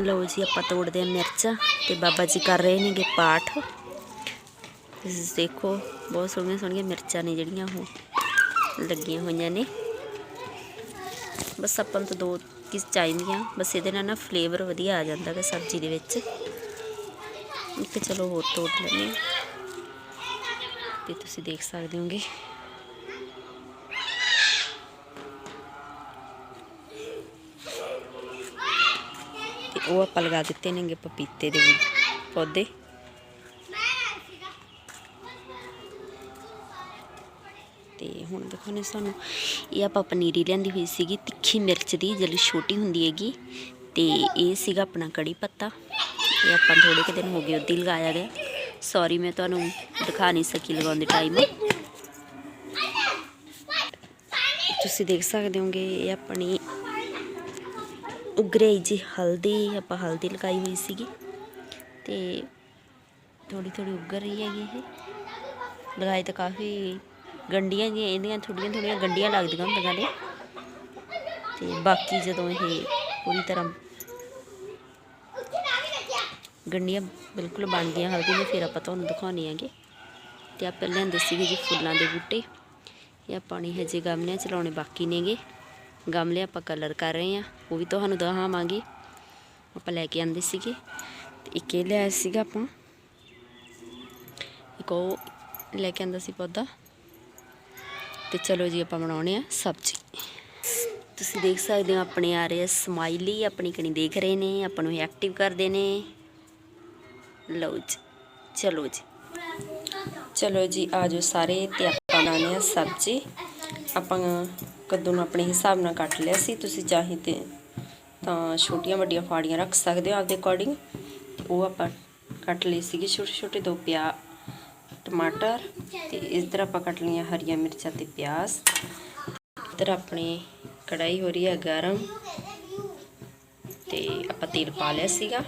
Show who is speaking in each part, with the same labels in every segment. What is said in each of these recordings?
Speaker 1: ਲਓ ਜੀ, ਆਪਾਂ ਤੋੜਦੇ ਆ ਮਿਰਚਾਂ ਤੇ ਬਾਬਾ ਜੀ ਕਰ ਰਹੇ ਨੇਗੇ ਪਾਠ। ਤੁਸੀਂ ਦੇਖੋ, ਬਹੁਤ ਸੋਹਣੀਆਂ ਸੋਹਣੀਆਂ ਮਿਰਚਾਂ ਨੇ ਜਿਹੜੀਆਂ ਉਹ ਲੱਗੀਆਂ ਹੋਈਆਂ ਨੇ। ਬਸ ਆਪਾਂ ਨੂੰ ਤਾਂ ਦੋ ਕਿਸ ਚਾਹੀਦੀਆਂ, ਬਸ ਇਹਦੇ ਨਾਲ ਨਾ ਫਲੇਵਰ ਵਧੀਆ ਆ ਜਾਂਦਾ ਹੈ ਸਬਜ਼ੀ ਦੇ ਵਿੱਚ। ਇੱਕ ਚਲੋ ਹੋਰ ਤੋੜ ਲੈਂਦੇ ਹਾਂ। ਤੇ ਤੁਸੀਂ ਦੇਖ ਸਕਦੇ ਹੋਗੇ। ਤੇ ਉਹ ਆਪਾਂ ਲਗਾ ਦਿੱਤੇ ਨੇਗੇ ਪਪੀਤੇ ਦੇ ਵੀ ਪੌਦੇ। ਤੇ ਹੁਣ ਦੇਖੋ ਸਾਨੂੰ ਇਹ ਆਪਾਂ ਪਨੀਰੀ ਲਿਆਂਦੀ ਹੋਈ ਸੀਗੀ, ਤਿੱਖੀ ਮਿਰਚ ਦੀ, ਜਿਹੜੀ ਛੋਟੀ ਹੁੰਦੀ ਹੈਗੀ। ਤੇ ਇਹ ਸੀਗਾ ਆਪਣਾ ਕੜੀ ਪੱਤਾ। ਇਹ ਆਪਾਂ ਨੂੰ ਥੋੜੇ ਕੁ ਦਿਨ ਹੋ ਗਏ ਉਦੀ ਲਗਾਇਆ ਗਿਆ। ਸੌਰੀ ਮੈਂ ਤੁਹਾਨੂੰ ਦਿਖਾ ਨਹੀਂ ਸਕੀ ਲਗਾਉਣ ਦੇ ਟਾਈਮ ਤੁਸੀਂ ਦੇਖ ਸਕਦੇ ਹੋਗੇ, ਇਹ ਆਪਣੀ ਉਗਰੇ ਜੀ ਹਲਦੀ, ਆਪਾਂ ਹਲਦੀ ਲਗਾਈ ਹੋਈ ਸੀਗੀ। ਤੇ ਥੋੜੀ ਥੋੜੀ ਉੱਗਰ ਰਹੀ ਹੈਗੀ ਇਹ। ਲਗਾਈ ਤਾਂ ਕਾਫੀ ਗੰਡੀਆਂ ਜੀ ਇਹਦੀਆਂ ਥੋੜੀਆਂ ਥੋੜੀਆਂ ਗੰਡੀਆਂ ਲੱਗਦੀਆਂ ਹੁੰਦੀਆਂ ਨੇ। ਤੇ ਬਾਕੀ ਜਦੋਂ ਇਹ ਪੂਰੀ ਤਰ੍ਹਾਂ ਗੰਡੀਆਂ ਬਿਲਕੁਲ ਬਣ ਗਈਆਂ ਹਲਦੀ ਨੇ ਫਿਰ ਆਪਾਂ ਤੁਹਾਨੂੰ ਦਿਖਾਉਣੇ ਆਂਗੇ ਤੇ ਆਪਾਂ ਦੱਸੀ ਸੀਗੇ ਜੀ ਫੁੱਲਾਂ ਦੇ ਬੂਟੇ। ਇਹ ਆਪਾਂ ਨੇ ਹਜੇ ਗਮਲਿਆਂ ਚ ਲਾਉਣੇ ਬਾਕੀ ਨੇਗੇ। ਗਮਲੇ ਆਪਾਂ ਕਲਰ ਕਰ ਰਹੇ ਆ ਉਹ ਵੀ ਤੁਹਾਨੂੰ ਦਿਖਾਵਾਂਗੇ। ਆਪਾਂ ਲੈ ਕੇ ਆਂਦੇ ਸੀਗੇ। ਤੇ ਇੱਕ ਇਹ ਲਿਆ ਸੀਗਾ ਆਪਾਂ। ਇੱਕ ਉਹ ਲੈ ਕੇ ਆਂਦਾ ਸੀ ਪੌਦਾ। ਤੇ ਚਲੋ ਜੀ ਆਪਾਂ ਬਣਾਉਣੇ ਆ ਸਬਜ਼ੀ। ਤੁਸੀਂ ਦੇਖ ਸਕਦੇ ਹੋ ਆਪਣੇ ਆ ਰਹੇ ਸਮਾਈਲੀ ਆਪਣੀ ਕਣੀ ਦੇਖ ਰਹੇ ਨੇ, ਆਪਾਂ ਨੂੰ ਐਕਟਿਵ ਕਰਦੇ ਨੇ। ਲਓ ਜੀ, ਚਲੋ ਜੀ। ਚਲੋ ਜੀ ਆਜੋ ਸਾਰੇ ਤੇ ਆਪਾਂ ਬਣਾਉਣੇ ਆ ਸਬਜ਼ੀ। ਆਪਾਂ ਕੱਦੂ ਨੂੰ ਆਪਣੇ ਹਿਸਾਬ ਨਾਲ ਕੱਟ ਲਿਆ ਸੀ, ਤੁਸੀਂ ਚਾਹੇ ਤੇ ਤਾਂ ਛੋਟੀਆਂ ਵੱਡੀਆਂ ਫਾੜੀਆਂ ਰੱਖ ਸਕਦੇ ਹੋ ਆਪਦੇ ਅਕੋਰਡਿੰਗ ਤੇ ਉਹ ਆਪਾਂ ਕੱਟ ਲਈ ਸੀਗੀ ਛੋਟੇ ਛੋਟੇ ਦੋ ਪਿਆ ਟਮਾਟਰ ਤੇ ਇਸ ਤਰ੍ਹਾਂ ਆਪਾਂ ਕੱਟ ਲਈਆਂ ਹਰੀਆਂ ਮਿਰਚਾਂ ਤੇ ਪਿਆਜ਼। ਇੱਧਰ ਆਪਣੀ ਕੜਾਈ ਹੋ ਰਹੀ ਹੈ ਗਰਮ। ਤੇ ਆਪਾਂ ਤੇਲ ਪਾ ਲਿਆ ਸੀਗਾ।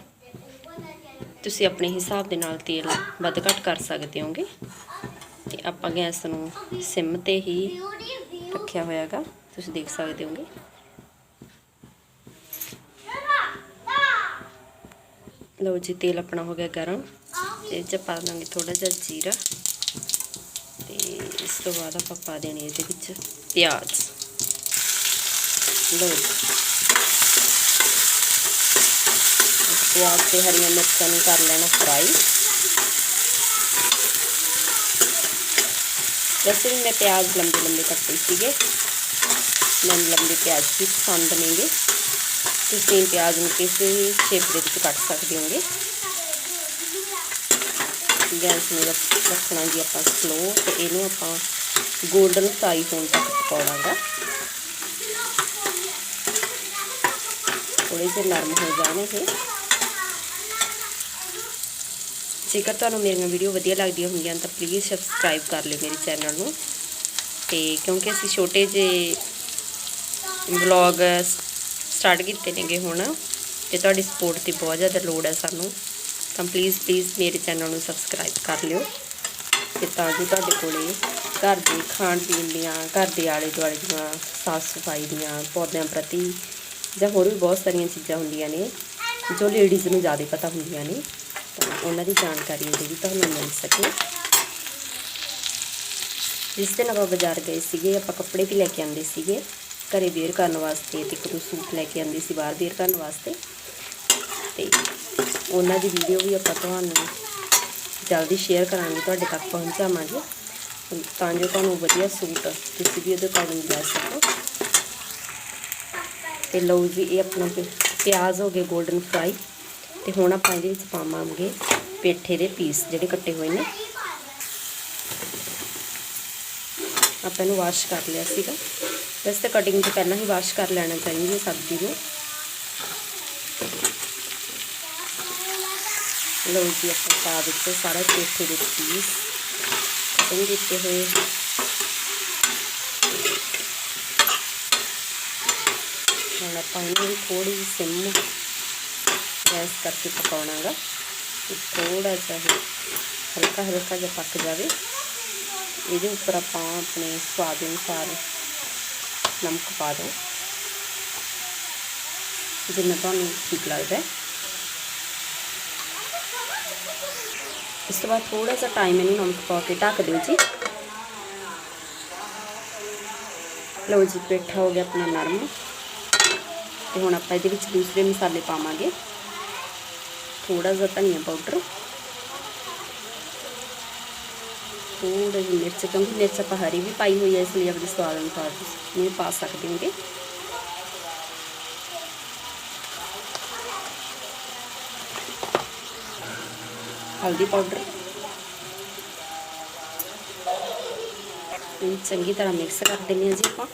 Speaker 1: ਤੁਸੀਂ ਆਪਣੇ ਹਿਸਾਬ ਦੇ ਨਾਲ ਤੇਲ ਵੱਧ ਘੱਟ ਕਰ ਸਕਦੇ ਹੋਗੇ। ਤੇ ਆਪਾਂ ਗੈਸ ਨੂੰ ਸਿਮ ਤੇ ਹੀ ਰੱਖਿਆ ਹੋਇਆਗਾ। ਤੁਸੀਂ ਦੇਖ ਸਕਦੇ ਹੋਗੇ। ਲਓ ਜੀ, ਤੇਲ ਆਪਣਾ ਹੋ ਗਿਆ ਗਰਮ। ਤੇ ਚ ਪਾ ਦਾਂਗੇ ਥੋੜਾ ਜਿਹਾ ਜੀਰਾ। ਤੇ ਇਸ ਤੋਂ ਬਾਅਦ ਆਪਾਂ ਪਾ ਦੇਣੀ ਇਹਦੇ ਵਿੱਚ ਪਿਆਜ਼। ਲਓ ਜੀ। ਪਿਆਜ਼ ਤੇ ਹਰੀਆਂ ਮਿਰਚਾਂ ਨੂੰ ਕਰ ਲੈਣਾ ਫਰਾਈ। ਵੈਸੇ ਵੀ ਮੈਂ ਪਿਆਜ਼ ਲੰਬੇ ਲੰਬੇ ਕੱਟੇ ਸੀਗੇ ਮੈਨੂੰ ਲੰਬੇ ਪਿਆਜ਼ ਵੀ ਪਸੰਦ ਨੇਗੇ ਤੁਸੀਂ ਪਿਆਜ਼ ਨੂੰ ਕਿਸੇ ਵੀ ਸ਼ੇਪ ਦੇ ਵਿੱਚ ਕੱਟ ਸਕਦੇ ਹੋਗੇ ਗੈਸ ਨੂੰ ਰੱਖ- ਰੱਖਣਾ ਜੀ ਆਪਾਂ ਸਲੋ ਤੇ ਇਹਨੂੰ ਆਪਾਂ 골ਡਨ ਫਰਾਈ ਹੋਣ ਤੱਕ ਪਕਾਉਣਾਗਾ ਥੋੜੇ ਜਿਹੇ ਨਰਮ ਹੋ ਜਾਣ ਇਹ ਜੇਕਰ ਤੁਹਾਨੂੰ ਮੇਰੀਆਂ ਵੀਡੀਓ ਵਧੀਆ ਲੱਗਦੀਆਂ ਹੁੰਦੀਆਂ ਤਾਂ ਪਲੀਜ਼ ਸਬਸਕ੍ਰਾਈਬ ਕਰ ਲਿਓ ਮੇਰੇ ਚੈਨਲ ਨੂੰ। ਤੇ ਕਿਉਂਕਿ ਅਸੀਂ ਛੋਟੇ ਜਿਹੇ ਵਲੌਗ ਸਟਾਰਟ ਕੀਤੇ ਨੇਗੇ ਹੁਣ, ਤੇ ਤੁਹਾਡੀ ਸਪੋਰਟ ਦੀ ਬਹੁਤ ਜ਼ਿਆਦਾ ਲੋੜ ਹੈ ਸਾਨੂੰ। ਤਾਂ ਪਲੀਜ਼ ਪਲੀਜ਼ ਮੇਰੇ ਚੈਨਲ ਨੂੰ ਸਬਸਕ੍ਰਾਈਬ ਕਰ ਲਿਓ। ਤੇ ਤਾਂ ਜੋ ਤੁਹਾਡੇ ਕੋਲੇ ਘਰ ਦੇ ਖਾਣ ਪੀਣ ਦੀਆਂ, ਘਰ ਦੇ ਆਲੇ ਦੁਆਲੇ ਦੀਆਂ, ਸਾਫ਼ ਸਫ਼ਾਈ ਦੀਆਂ ਪੌਦਿਆਂ ਪ੍ਰਤੀ ਜਾਂ ਹੋਰ ਵੀ ਬਹੁਤ ਸਾਰੀਆਂ ਚੀਜ਼ਾਂ ਹੁੰਦੀਆਂ ਨੇ, ਜੋ ਲੇਡੀਜ਼ ਨੂੰ ਜ਼ਿਆਦਾ ਪਤਾ ਹੁੰਦੀਆਂ ਨੇ। ਤਾਂ ਉਹਨਾਂ ਦੀ ਜਾਣਕਾਰੀ ਹੈ ਜਿਹੜੀ ਤੁਹਾਨੂੰ ਮਿਲ ਸਕੇ। ਜਿਸ ਦਿਨ ਆਪਾਂ ਬਾਜ਼ਾਰ ਗਏ ਸੀਗੇ, ਆਪਾਂ ਕੱਪੜੇ ਵੀ ਲੈ ਕੇ ਆਂਦੇ ਸੀਗੇ। ਘਰੇ ਵੇਅਰ ਕਰਨ ਵਾਸਤੇ ਤੇ ਇੱਕ ਦੋ ਸੂਟ ਲੈ ਕੇ ਆਂਦੇ ਸੀ ਬਾਹਰ ਵੇਅਰ ਕਰਨ ਵਾਸਤੇ। ਤੇ ਉਹਨਾਂ ਦੀ ਵੀਡੀਓ ਵੀ ਆਪਾਂ ਤੁਹਾਨੂੰ ਜਲਦੀ ਸ਼ੇਅਰ ਕਰਾਂਗੇ, ਤੁਹਾਡੇ ਤੱਕ ਪਹੁੰਚਾਵਾਂਗੇ ਤਾਂ ਜੋ ਤੁਹਾਨੂੰ ਵਧੀਆ ਸੂਟ ਤੁਸੀਂ ਵੀ ਉਹਦੇ ਅਕੋਰਡਿੰਗ ਲੈ ਸਕੋ। ਤੇ ਲਓ ਜੀ, ਇਹ ਆਪਣਾ ਪਿਆਜ਼ ਹੋ ਗਏ 골ਡਨ ਫਰਾਈ ਤੇ ਹੁਣ ਆਪਾਂ ਇਹਦੇ ਵਿੱਚ ਪਾਵਾਂਗੇ ਪੇਠੇ ਦੇ ਪੀਸ ਜਿਹੜੇ ਕੱਟੇ ਹੋਏ ਨੇ। ਆਪਾਂ ਇਹਨੂੰ ਵਾਸ਼ ਕਰ ਲਿਆ ਸੀਗਾ। ਵੈਸੇ ਤਾਂ ਕਟਿੰਗ ਤੋਂ ਪਹਿਲਾਂ ਹੀ ਵਾਸ਼ ਕਰ ਲੈਣਾ ਚਾਹੀਦਾ ਸਬਜ਼ੀ ਨੂੰ। ਲਓ ਜੀ, ਆਪਾਂ ਪਾ ਦਿੱਤੇ ਸਾਰੇ ਪੇਠੇ ਦੇ ਪੀਸ ਕਟਿੰਗ ਕੀਤੇ ਹੋਏ। ਹੁਣ ਆਪਾਂ ਇਹਨੂੰ ਥੋੜੀ ਸਿਮ ਮੈਂ ਇਸ ਕਰਕੇ ਪਕਾਉਣਾਗਾ ਕਿ ਥੋੜਾ ਜਿਹਾ ਹਲਕਾ ਹਲਕਾ ਜਿਹਾ ਪੱਕ ਜਾਵੇ। ਇਹਦੇ ਉੱਪਰ ਆਪਾਂ ਆਪਣੇ ਸਵਾਦ ਅਨੁਸਾਰ ਨਮਕ ਪਾ ਦੋ ਜਿੰਨਾ ਤੁਹਾਨੂੰ ਠੀਕ ਲੱਗਦਾ ਹੈ। ਇਸ ਤੋਂ ਬਾਅਦ ਥੋੜਾ ਜਿਹਾ ਟਾਈਮ ਇਹਨੂੰ ਨਮਕ ਪਾ ਕੇ ਢੱਕ ਦਿਓ ਜੀ। ਲਓ ਜੀ, ਪੇਠਾ ਹੋ ਗਿਆ ਆਪਣਾ ਨਰਮ। ਤੇ ਹੁਣ ਆਪਾਂ ਇਹਦੇ ਵਿੱਚ ਦੂਸਰੇ ਮਸਾਲੇ ਪਾਵਾਂਗੇ। ਥੋੜਾ ਜਿਹਾ ਧਨੀਆ ਪਾਊਡਰ ਥੋੜਾ ਜਿਹਾ ਮਿਰਚ ਕਿਉਂਕਿ ਮਿਰਚ ਆਪਾਂ ਹਰੀ ਵੀ ਪਾਈ ਹੋਈ ਹੈ ਇਸ ਲਈ ਆਪਣੇ ਸਵਾਦ ਅਨੁਸਾਰ ਤੁਸੀਂ ਇਹ ਪਾ ਸਕਦੇ ਹੋਗੇ ਹਲਦੀ ਪਾਊਡਰ ਇਹ ਚੰਗੀ ਤਰ੍ਹਾਂ ਮਿਕਸ ਕਰ ਦਿੰਦੇ ਹਾਂ ਜੀ ਆਪਾਂ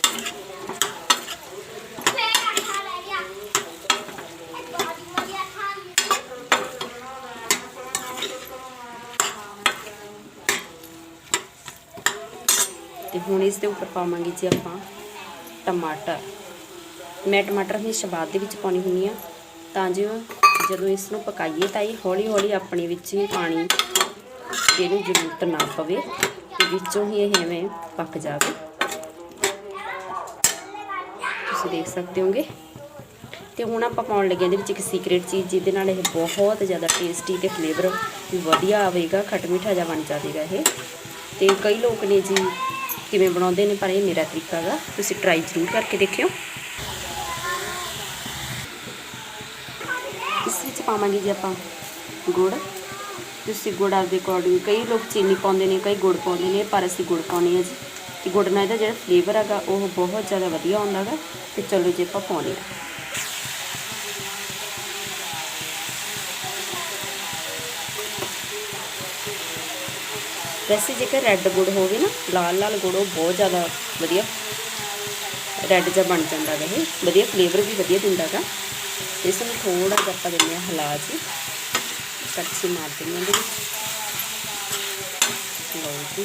Speaker 1: ਤੇ ਹੁਣ ਇਸ ਦੇ ਉੱਪਰ ਪਾਵਾਂਗੇ ਜੀ ਆਪਾਂ ਟਮਾਟਰ। ਮੈਂ ਟਮਾਟਰ ਹਮੇਸ਼ਾ ਬਾਅਦ ਦੇ ਵਿੱਚ ਪਾਉਣੀ ਹੁੰਦੀ ਆ ਤਾਂ ਜੋ ਜਦੋਂ ਇਸ ਨੂੰ ਪਕਾਈਏ ਤਾਂ ਇਹ ਹੌਲੀ ਹੌਲੀ ਆਪਣੇ ਵਿੱਚ ਹੀ ਪਾਣੀ ਇਹਨੂੰ ਜ਼ਰੂਰਤ ਨਾ ਪਵੇ ਤੇ ਵਿੱਚੋਂ ਹੀ ਇਹ ਐਵੇਂ ਪੱਕ ਜਾਵੇ। ਤੁਸੀਂ ਦੇਖ ਸਕਦੇ ਹੋਗੇ। ਤੇ ਹੁਣ ਆਪਾਂ ਪਾਉਣ ਲੱਗੇ ਇਹਦੇ ਵਿੱਚ ਇੱਕ ਸੀਕ੍ਰੀਟ ਚੀਜ਼ ਜਿਹਦੇ ਨਾਲ ਇਹ ਬਹੁਤ ਜ਼ਿਆਦਾ ਟੇਸਟੀ ਤੇ ਫਲੇਵਰ ਵੀ ਵਧੀਆ ਆਵੇਗਾ ਖੱਟ ਮਿੱਠਾ ਜਿਹਾ ਬਣ ਜਾਵੇਗਾ ਇਹ। ਤੇ ਕਈ ਲੋਕ ਨੇ ਜੀ ਕਿਵੇਂ ਬਣਾਉਂਦੇ ਨੇ, ਪਰ ਇਹ ਮੇਰਾ ਤਰੀਕਾ ਹੈਗਾ। ਤੁਸੀਂ ਟਰਾਈ ਜ਼ਰੂਰ ਕਰਕੇ ਦੇਖਿਓ। ਇਸ ਵਿੱਚ ਪਾਵਾਂਗੇ ਜੀ ਆਪਾਂ ਗੁੜ। ਤੁਸੀਂ ਗੁੜ ਆਪਦੇ ਅਕੋਰਡਿੰਗ ਕਈ ਲੋਕ ਚੀਨੀ ਪਾਉਂਦੇ ਨੇ, ਕਈ ਗੁੜ ਪਾਉਂਦੇ ਨੇ, ਪਰ ਅਸੀਂ ਗੁੜ ਪਾਉਂਦੇ ਹਾਂ ਜੀ। ਤੇ ਗੁੜ ਨਾਲ ਇਹਦਾ ਜਿਹੜਾ ਫਲੇਵਰ ਹੈਗਾ, ਉਹ ਬਹੁਤ ਜ਼ਿਆਦਾ ਵਧੀਆ ਹੁੰਦਾ ਹੈਗਾ। ਤੇ ਚਲੋ ਜੀ ਆਪਾਂ ਪਾਉਂਦੇ ਹਾਂ। ਵੈਸੇ ਜੇਕਰ ਰੈੱਡ ਗੁੜ ਹੋਵੇ ਨਾ, ਲਾਲ ਲਾਲ ਗੁੜ ਉਹ ਬਹੁਤ ਜ਼ਿਆਦਾ ਵਧੀਆ ਰੈੱਡ ਜਿਹਾ ਬਣ ਜਾਂਦਾ ਹੈਗਾ ਇਹ। ਵਧੀਆ ਫਲੇਵਰ ਵੀ ਵਧੀਆ ਦਿੰਦਾ ਹੈਗਾ ਇਸ ਨੂੰ ਥੋੜਾ ਜਿਹਾ ਆਪਾਂ ਦਿੰਦੇ ਹਾਂ ਹਿਲਾ ਜੀ ਕੜਛੀ ਮਾਰ ਦਿੰਦੇ ਹਾਂ ਇਹਦੇ ਵਿੱਚ। ਲਓ ਜੀ।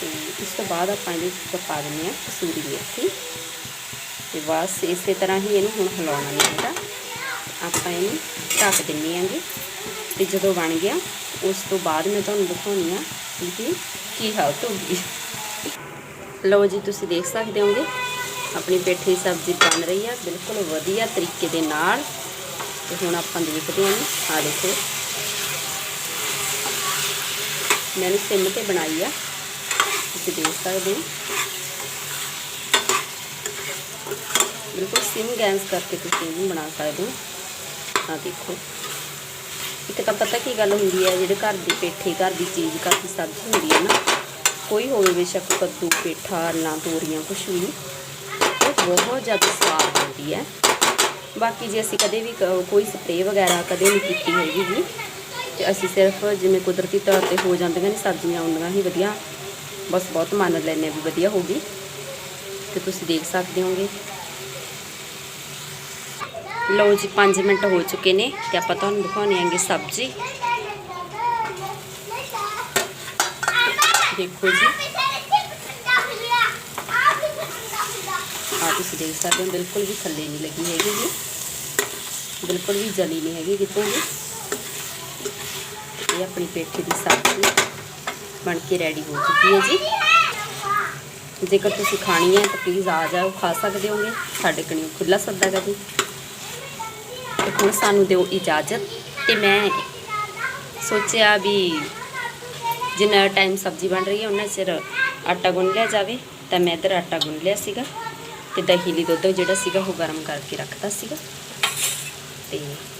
Speaker 1: ਤੇ ਇਸ ਤੋਂ ਬਾਅਦ ਆਪਾਂ ਇਹਦੇ ਵਿੱਚ ਪਾ ਦਿੰਦੇ ਹਾਂ ਕਸੂਰੀ ਮੇਥੀ। ਤੇ ਬਸ ਇਸੇ ਤਰ੍ਹਾਂ ਹੀ ਇਹਨੂੰ ਹੁਣ ਹਿਲਾਉਣਾ ਨਹੀਂ ਹੈਗਾ। ਆਪਾਂ ਇਹਨੂੰ ਢੱਕ ਦਿੰਦੇ ਆਂਗੇ ਤੇ ਜਦੋਂ ਬਣ ਗਿਆ ਉਸ ਤੋਂ ਬਾਅਦ ਮੈਂ ਤੁਹਾਨੂੰ ਦਿਖਾਉਣੀ ਆ ਕਿ ਕੀ ਹਾਲਤ ਹੋ ਗਈ। ਲਓ ਜੀ, ਤੁਸੀਂ ਦੇਖ ਸਕਦੇ ਹੋਗੇ, ਆਪਣੀ ਪੇਠੀ ਸਬਜ਼ੀ ਬਣ ਰਹੀ ਆ, ਬਿਲਕੁਲ ਵਧੀਆ ਤਰੀਕੇ ਦੇ ਨਾਲ। ਤੇ ਹੁਣ ਆਪਾਂ ਦੇਖਦੇ ਹਾਂ ਆ ਦੇਖੋ। ਮੈਂ ਸਿਮ ਤੇ ਬਣਾਈ ਆ, ਤੁਸੀਂ ਦੇਖ ਸਕਦੇ ਹੋ। ਬਿਲਕੁਲ ਸਿਮ ਗੈਸ ਕਰਕੇ ਤੁਸੀਂ ਇਹਨੂੰ ਬਣਾ ਸਕਦੇ ਹੋ। ਆ ਦੇਖੋ। ਇੱਕ ਤਾਂ ਪਤਾ ਕੀ ਗੱਲ ਹੁੰਦੀ ਹੈ, ਜਿਹੜੇ ਘਰ ਦੀ ਪੇਠੇ, ਘਰ ਦੀ ਚੀਜ਼, ਘਰ ਦੀ ਸਬਜ਼ੀ ਹੁੰਦੀ ਹੈ ਨਾ, ਕੋਈ ਹੋਵੇ ਬੇਸ਼ੱਕ ਕੱਦੂ, ਪੇਠਾ, ਨਾ ਤੋਰੀਆਂ ਕੁਝ ਵੀ ਉਹ ਬਹੁਤ ਜ਼ਿਆਦਾ ਸਵਾਦ ਹੁੰਦੀ ਹੈ। ਬਾਕੀ ਜੇ ਅਸੀਂ ਕਦੇ ਵੀ ਕ- ਕੋਈ ਸਪਰੇਅ ਵਗੈਰਾ ਕਦੇ ਨਹੀਂ ਕੀਤੀ ਹੈਗੀ ਜੀ, ਤੇ ਅਸੀਂ ਸਿਰਫ ਜਿਵੇਂ ਕੁਦਰਤੀ ਤੌਰ ਤੇ ਹੋ ਜਾਂਦੀਆਂ ਨੇ ਸਬਜ਼ੀਆਂ ਆਉਂਦੀਆਂ ਹੀ ਵਧੀਆ, ਬਸ ਬਹੁਤ ਮੰਨ ਲੈਂਦੇ ਹਾਂ ਵੀ ਵਧੀਆ ਹੋਗੀ ਤੇ ਤੁਸੀਂ ਦੇਖ ਸਕਦੇ ਹੋਗੇ। ਲਓ ਜੀ 5 ਮਿੰਟ ਹੋ ਚੁੱਕੇ ਨੇ ਤੇ ਆਪਾਂ ਤੁਹਾਨੂੰ ਦਿਖਾਉਣੇ ਆਂਗੇ ਸਬਜ਼ੀ। ਦੇਖੋ ਜੀ। ਆ ਤੁਸੀਂ ਦੇਖ ਸਕਦੇ ਹੋ, ਬਿਲਕੁਲ ਵੀ ਥੱਲੇ ਨਹੀਂ ਲੱਗੀ ਹੈਗੀ ਜੀ। ਬਿਲਕੁਲ ਵੀ ਜਲੀ ਨਹੀਂ ਹੈਗੀ ਕਿਤੋਂ ਵੀ। ਇਹ ਆਪਣੀ ਪੇਠੀ ਦੀ ਸਬਜ਼ੀ ਬਣ ਕੇ ਰੈਡੀ ਹੋ ਚੁੱਕੀ ਹੈ ਜੀ। ਜੇਕਰ ਤੁਸੀਂ ਖਾਣੀ ਹੈ ਤਾਂ ਪਲੀਜ਼ ਆ ਜਾਓ, ਖਾ ਸਕਦੇ ਹੋਗੇ। ਸਾਡੇ ਕਣੀ ਖੁੱਲਾ ਸੱਦਾ ਗਾ ਜੀ ਤੇ ਹੁਣ ਸਾਨੂੰ ਦਿਓ ਇਜਾਜ਼ਤ। ਤੇ ਮੈਂ ਸੋਚਿਆ ਵੀ ਜਿੰਨਾ ਟਾਈਮ ਸਬਜ਼ੀ ਬਣ ਰਹੀ ਹੈ ਉਹਨਾਂ ਚਿਰ ਆਟਾ ਗੁੰਨ ਲਿਆ ਜਾਵੇ। ਤਾਂ ਮੈਂ ਇੱਧਰ ਆਟਾ ਗੁੰਨ ਲਿਆ ਸੀਗਾ ਤੇ ਦਹੀਂ ਲਈ ਦੁੱਧ ਜਿਹੜਾ ਸੀਗਾ, ਉਹ ਗਰਮ ਕਰਕੇ ਰੱਖਤਾ ਸੀਗਾ। ਤੇ